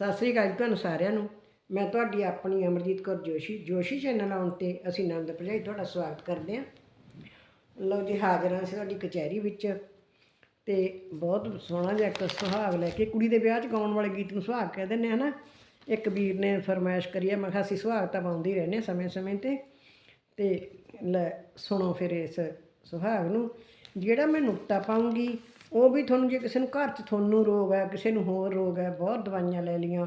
ਸਤਿ ਸ੍ਰੀ ਅਕਾਲ ਜੀ ਤੁਹਾਨੂੰ ਸਾਰਿਆਂ ਨੂੰ। ਮੈਂ ਤੁਹਾਡੀ ਆਪਣੀ ਅਮਰਜੀਤ ਕੌਰ ਜੋਸ਼ੀ ਜੋਸ਼ੀ ਚੈਨਲ ਆਉਣ ਤੇ ਅਸੀਂ ਆਨੰਦ ਭਜਾਈ ਤੁਹਾਡਾ ਸਵਾਗਤ ਕਰਦੇ ਹਾਂ। ਲਓ ਜੀ, ਹਾਜ਼ਰ ਹਾਂ ਅਸੀਂ ਤੁਹਾਡੀ ਕਚਹਿਰੀ ਵਿੱਚ ਤੇ ਬਹੁਤ ਸੋਹਣਾ ਜਿਹਾ ਇੱਕ ਸੁਹਾਗ ਲੈ ਕੇ ਕੁੜੀ ਦੇ ਵਿਆਹ 'ਚ ਗਾਉਣ ਵਾਲੇ ਗੀਤ ਨੂੰ ਸੁਹਾਗ ਕਹਿ ਦਿੰਦੇ ਆ ਨਾ। ਇੱਕ ਵੀਰ ਨੇ ਫਰਮਾਇਸ਼ ਕਰੀ ਹੈ, ਮੈਂ ਕਿਹਾ ਅਸੀਂ ਸੁਹਾਗ ਤਾਂ ਪਾਉਂਦੇ ਰਹਿੰਦੇ ਹਾਂ ਸਮੇਂ-ਸਮੇਂ ਤੇ। ਤੇ ਲੈ ਸੁਣੋ ਫਿਰ ਇਸ ਸੁਹਾਗ ਨੂੰ। ਜਿਹੜਾ ਮੈਂ ਨੁਕਤਾ ਪਾਉਂਗੀ ਉਹ ਵੀ ਤੁਹਾਨੂੰ ਜੇ ਕਿਸੇ ਨੂੰ ਘਰ 'ਚ ਤੁਹਾਨੂੰ ਰੋਗ ਹੈ, ਕਿਸੇ ਨੂੰ ਹੋਰ ਰੋਗ ਹੈ, ਬਹੁਤ ਦਵਾਈਆਂ ਲੈ ਲੀਆਂ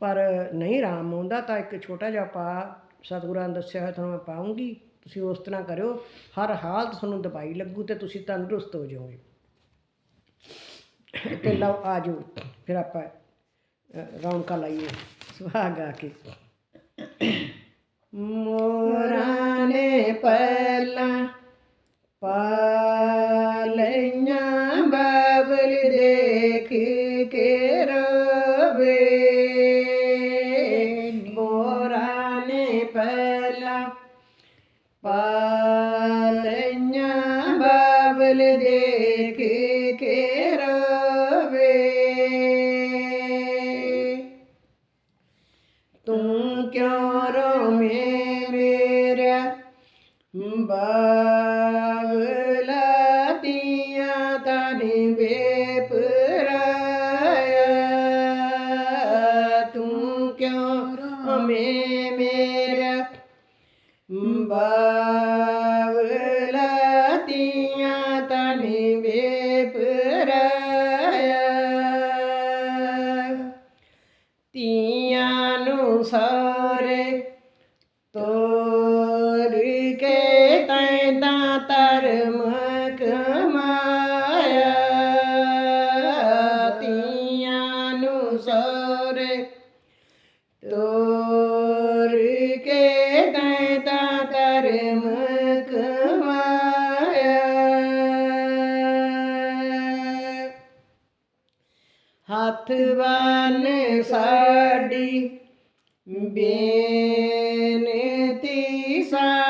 ਪਰ ਨਹੀਂ ਆਰਾਮ ਆਉਂਦਾ ਤਾਂ ਇੱਕ ਛੋਟਾ ਜਿਹਾ ਪਾ, ਸਤਿਗੁਰਾਂ ਨੇ ਦੱਸਿਆ ਹੋਇਆ ਤੁਹਾਨੂੰ ਮੈਂ ਪਾਉਂਗੀ। ਤੁਸੀਂ ਉਸ ਤਰ੍ਹਾਂ ਕਰਿਓ, ਹਰ ਹਾਲਤ ਤੁਹਾਨੂੰ ਦਵਾਈ ਲੱਗੂ ਤੇ ਤੁਸੀਂ ਤੰਦਰੁਸਤ ਹੋ ਜਾਓਗੇ। ਤੇ ਲਓ ਆ ਜਾਓ ਫਿਰ ਆਪਾਂ ਰੌਣਕਾਂ ਲਾਈਏ। ਸੁਹਾਗ ਆ ਕੇ। ਮੋਰਾਂ ਨੇ ਪਹਿਲਾਂ ਪਾਲਈਆਂ ਕਿਉਂ ਰੋਵੇਂ ਮੇਰਾ ਬਾਵਲਾ ਦੀਆਂ ਤਨੀ ਬੇਪਰਾਇਆ। ਤੂੰ ਕਿਉਂ ਰੋਵੇਂ ਮੇਰਾ ਬਾਵਲਾ ਤਾਂ ਕਮਾਇਆ। ਤੀਆਂ ਨੂੰ ਸਾਰੇ ਤੋਰ ਕੇ ਤੈਂ ਤਾਂ ਧਰਮ ਕਮਾਇਆ। ਹੱਥ ਬੰਨ ਸਾਡੀ ਬੇਨਤੀ ਸਾਨੂੰ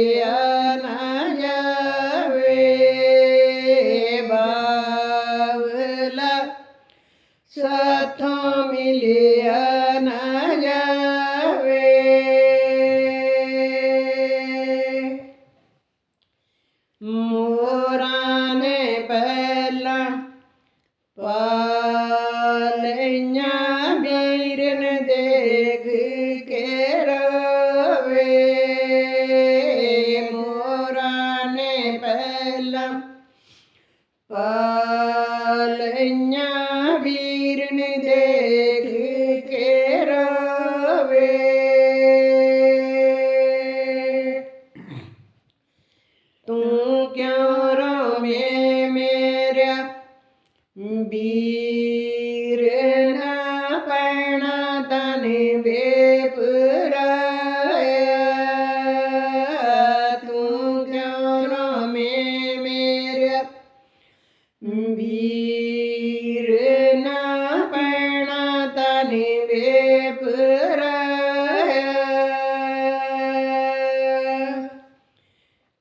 ਪਾਲਈਆਂ ਵੀਰਨ ਦੇਖ ਕੇ ਰਵੇ ਮੋਰਾਂ ਨੇ ਪਹਿਲਾਂ ਪਾਲਈਆਂ ਵੀਰਨ ਦੇਖ ਬੇਪਰਾਇਆ ਤੂੰ ਕਿਉਂ ਰੋਵੇਂ ਮੇਰਿਆ ਵੀਰ ਨਾ ਪੈਣਾ ਤਨ ਬੇਪਰਾਇਆ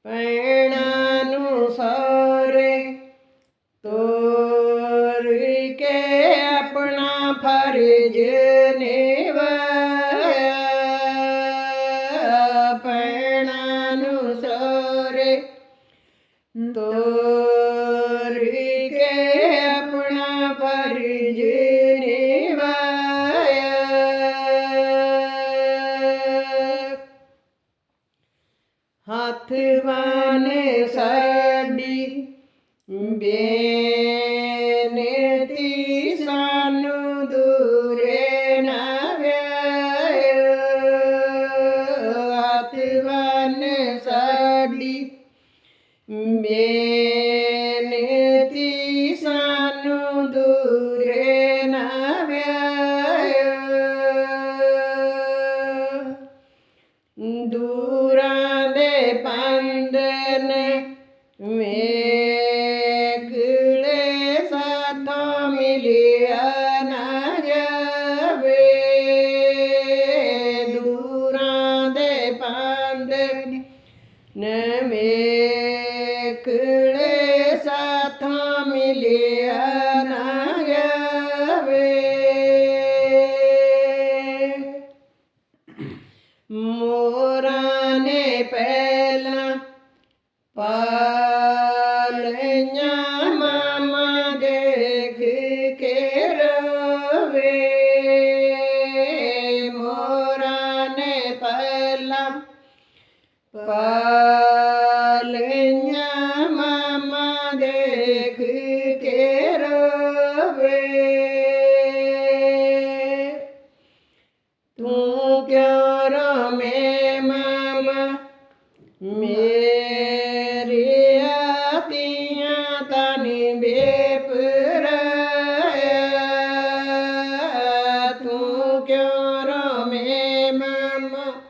ਪੈਣਾ ਨੂੰ ਸਾਰੇ ਤੋਰ ਕੇ ਆਪਣਾ ਫਰਜ਼ ਦੂਰਾਂ ਦੇ ਪੰਦ ਨੇ ਵੇਖਲੇ ਸਾਥੋਂ ਮਿਲਿਆ ਨਾ ਜਾਵੇ। ਦੂਰਾਂ ਦੇ ਪੰਦ ਨੇ ਵੇਖਲੇ ਰੋਵੇਂ ਮਾਮਾ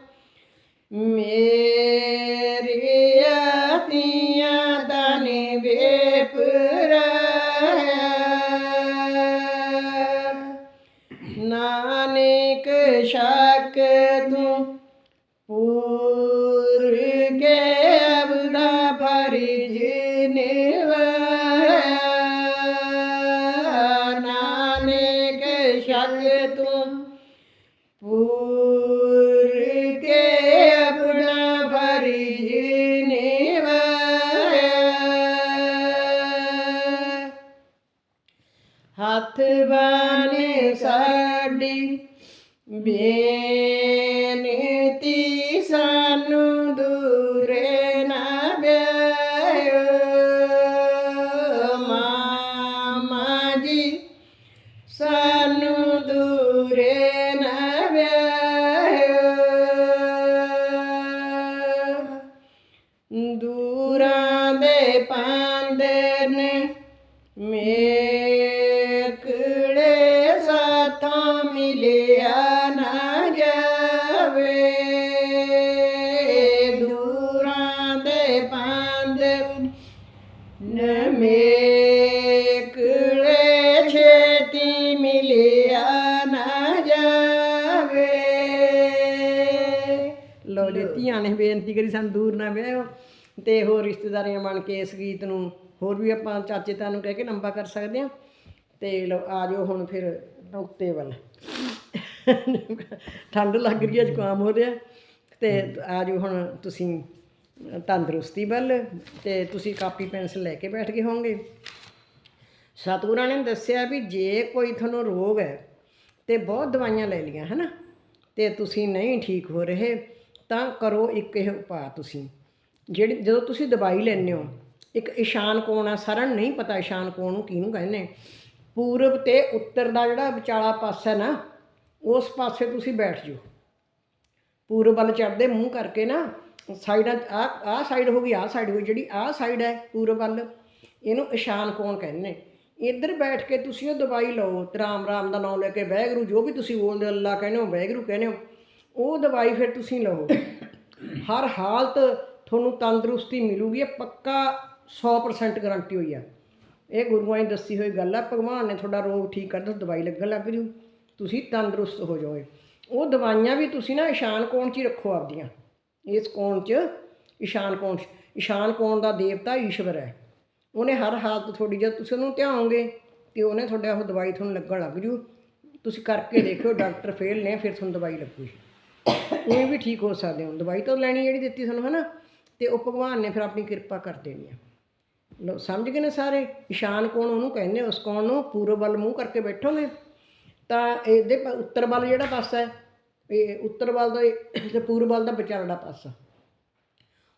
ਹੱਥ ਬਾਨੇ ਸਾਡੀ ਬੇਨਤੀ ਸਾਨੂੰ। ਤੇ ਹੋਰ ਰਿਸ਼ਤੇਦਾਰੀਆਂ ਬਣ ਕੇ ਇਸ ਗੀਤ ਨੂੰ ਹੋਰ ਵੀ ਆਪਾਂ ਚਾਚੇ ਤਾਨੂੰ ਨੂੰ ਕਹਿ ਕੇ ਲੰਬਾ ਕਰ ਸਕਦੇ ਹਾਂ। ਤੇ ਲਓ, ਆ ਜਾਓ ਹੁਣ ਫਿਰ ਨੁਕਤੇ ਵੱਲ। ਠੰਡ ਲੱਗ ਰਹੀ ਹੈ, ਜ਼ੁਕਾਮ ਹੋ ਰਿਹਾ। ਤੇ ਆ ਜਾਓ ਹੁਣ ਤੁਸੀਂ ਤੰਦਰੁਸਤੀ ਵੱਲ ਤੇ ਤੁਸੀਂ ਕਾਪੀ ਪੈਨਸਲ ਲੈ ਕੇ ਬੈਠ ਗਏ ਹੋਵੋਗੇ। ਸਤਿਗੁਰਾਂ ਨੇ ਦੱਸਿਆ ਵੀ ਜੇ ਕੋਈ ਤੁਹਾਨੂੰ ਰੋਗ ਹੈ ਤੇ ਬਹੁਤ ਦਵਾਈਆਂ ਲੈ ਲਈਆਂ, ਹਨਾ? ਤੇ ਤੁਸੀਂ ਨਹੀਂ ਠੀਕ ਹੋ ਰਹੇ, ਤਾਂ ਕਰੋ ਇੱਕ ਇਹ ਉਪਾਅ ਤੁਸੀਂ। ਜਿਹੜੀ ਜਦੋਂ ਤੁਸੀਂ ਦਵਾਈ ਲੈਂਦੇ ਹੋ ਇੱਕ ਈਸ਼ਾਨ ਕੋਣ ਆ ਸਾਰਿਆਂ ਨੂੰ ਨਹੀਂ ਪਤਾ ਇਸ਼ਾਨ ਕੋਣ ਨੂੰ ਕਿਹਨੂੰ ਕਹਿੰਦੇ ਪੂਰਬ ਤੇ ਉੱਤਰ ਦਾ ਜਿਹੜਾ ਵਿਚਾਲਾ ਪਾਸਾ ਨਾ ਉਸ ਪਾਸੇ ਤੁਸੀਂ ਬੈਠ ਜਾਓ। ਪੂਰਬ ਵੱਲ ਚੜਦੇ ਮੂੰਹ ਕਰਕੇ ਨਾ ਸਾਈਡਾਂ ਆ ਆ ਸਾਈਡ ਹੋ ਗਈ ਆ ਸਾਈਡ ਹੋ ਗਈ ਜਿਹੜੀ ਆ ਸਾਈਡ ਹੈ ਪੂਰਬ ਵੱਲ ਇਹਨੂੰ ਇਸ਼ਾਨ ਕੋਣ ਕਹਿੰਦੇ ਇੱਧਰ ਬੈਠ ਕੇ ਤੁਸੀਂ ਉਹ ਦਵਾਈ ਲਓ ਤੇ ਰਾਮ ਰਾਮ ਦਾ ਨਾਮ ਲੈ ਕੇ ਵਾਹਿਗੁਰੂ ਜੋ ਵੀ ਤੁਸੀਂ ਬੋਲਦੇ ਹੋ, ਅੱਲਾ ਕਹਿੰਦੇ ਹੋ ਵਾਹਿਗੁਰੂ ਕਹਿੰਦੇ ਹੋ ਉਹ ਦਵਾਈ ਫਿਰ ਤੁਸੀਂ ਲਓ। ਹਰ ਹਾਲਤ ਤੁਹਾਨੂੰ ਤੰਦਰੁਸਤੀ ਮਿਲੂਗੀ, ਇਹ ਪੱਕਾ 100% ਗਾਰੰਟੀ ਹੋਈ ਆ। ਇਹ ਗੁਰੂਆਂ ਦੀ ਦੱਸੀ ਹੋਈ ਗੱਲ ਆ, ਭਗਵਾਨ ਨੇ ਤੁਹਾਡਾ ਰੋਗ ਠੀਕ ਕਰ ਦਿੱਤਾ, ਦਵਾਈ ਲੱਗਣ ਲੱਗ ਜੂ, ਤੁਸੀਂ ਤੰਦਰੁਸਤ ਹੋ ਜਾਓਗੇ। ਉਹ ਦਵਾਈਆਂ ਵੀ ਤੁਸੀਂ ਨਾ ਇਸ਼ਾਨ ਕੋਣ 'ਚ ਹੀ ਰੱਖੋ ਆਪਦੀਆਂ। ਇਸ ਕੋਣ 'ਚ, ਇਸ਼ਾਨ ਕੋਣ 'ਚ, ਇਸ਼ਾਨ ਕੋਣ ਦਾ ਦੇਵਤਾ ਈਸ਼ਵਰ ਹੈ। ਉਹਨੇ ਹਰ ਹਾਲਤ ਤੁਹਾਡੀ, ਜਦ ਤੁਸੀਂ ਉਹਨੂੰ ਧਿਆਓਗੇ, ਤੇ ਉਹਨੇ ਤੁਹਾਡਾ ਉਹ ਦਵਾਈ ਤੁਹਾਨੂੰ ਲੱਗਣ ਲੱਗ ਜੂ। ਤੁਸੀਂ ਕਰਕੇ ਦੇਖਿਓ, ਡਾਕਟਰ ਫੇਲ ਨੇ, ਫਿਰ ਤੁਹਾਨੂੰ ਦਵਾਈ ਲੱਗੂਗੀ। ਉਹ ਵੀ ਠੀਕ ਹੋ ਸਕਦੇ ਹੋ। ਦਵਾਈ ਤਾਂ ਲੈਣੀ ਜਿਹੜੀ ਦਿੱਤੀ ਤੁਹਾਨੂੰ ਹੈ ਨਾ ਤੇ ਉਹ ਭਗਵਾਨ ਨੇ ਫਿਰ ਆਪਣੀ ਕਿਰਪਾ ਕਰ ਦੇਣੀ ਆ। ਲੋ ਸਮਝ ਗਏ ਨੇ ਸਾਰੇ? ਈਸ਼ਾਨ ਕੋਣ ਉਹਨੂੰ ਕਹਿੰਦੇ ਉਸ ਕੋਣ ਨੂੰ? ਪੂਰਬ ਵੱਲ ਮੂੰਹ ਕਰਕੇ ਬੈਠੋਗੇ? ਤਾਂ ਇਹਦੇ ਉੱਤਰ ਵੱਲ ਜਿਹੜਾ ਪਾਸਾ ਹੈ, ਇਹ ਉੱਤਰ ਵੱਲ ਦਾ ਇਹ- ਤੇ ਪੂਰਬ ਵੱਲ ਦਾ ਵਿਚਾਰੜਾ ਪਾਸਾ।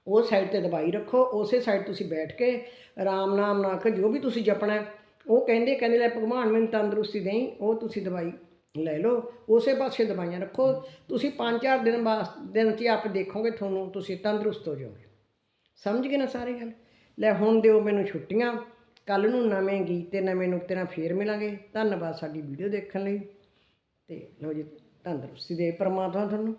ਉਹ ਸਾਈਡ ਤੇ ਦਵਾਈ ਰੱਖੋ, ਉਸੇ ਸਾਈਡ ਤੁਸੀਂ ਬੈਠ ਕੇ ਆਰਾਮ ਨਾਮ ਨਾ ਕੇ ਜੋ ਵੀ ਤੁਸੀਂ ਜਪਣਾ ਉਹ ਕਹਿੰਦੇ ਕਹਿੰਦੇ ਲੈ ਭਗਵਾਨ, ਮੈਨੂੰ ਤੰਦਰੁਸਤੀ ਦੇਈ, ਉਹ ਤੁਸੀਂ ਦਵਾਈ ਲੈ ਲਓ, ਉਸੇ ਪਾਸੇ ਦਵਾਈਆਂ ਰੱਖੋ। ਤੁਸੀਂ 5-4 ਦਿਨ ਬਾਅਦ ਦਿਨ 'ਚ ਆਪ ਦੇਖੋਗੇ ਤੁਹਾਨੂੰ, ਤੁਸੀਂ ਤੰਦਰੁਸਤ ਹੋ ਜਾਓਗੇ। ਸਮਝ ਗਏ ਨਾ ਸਾਰੇ ਗੱਲ? ਲੈ ਹੁਣ ਦਿਓ ਮੈਨੂੰ ਛੁੱਟੀਆਂ ਕੱਲ ਨੂੰ ਨਵੇਂ ਗੀਤ ਤੇ ਨਵੇਂ ਨੁਕਤੇ ਨਾਲ ਫੇਰ ਮਿਲਾਂਗੇ। ਧੰਨਵਾਦ ਸਾਡੀ ਵੀਡੀਓ ਦੇਖਣ ਲਈ। ਤੇ ਲਓ ਜੀ, ਤੰਦਰੁਸਤੀ ਦੇ ਪਰਮਾਤਮਾ ਤੁਹਾਨੂੰ।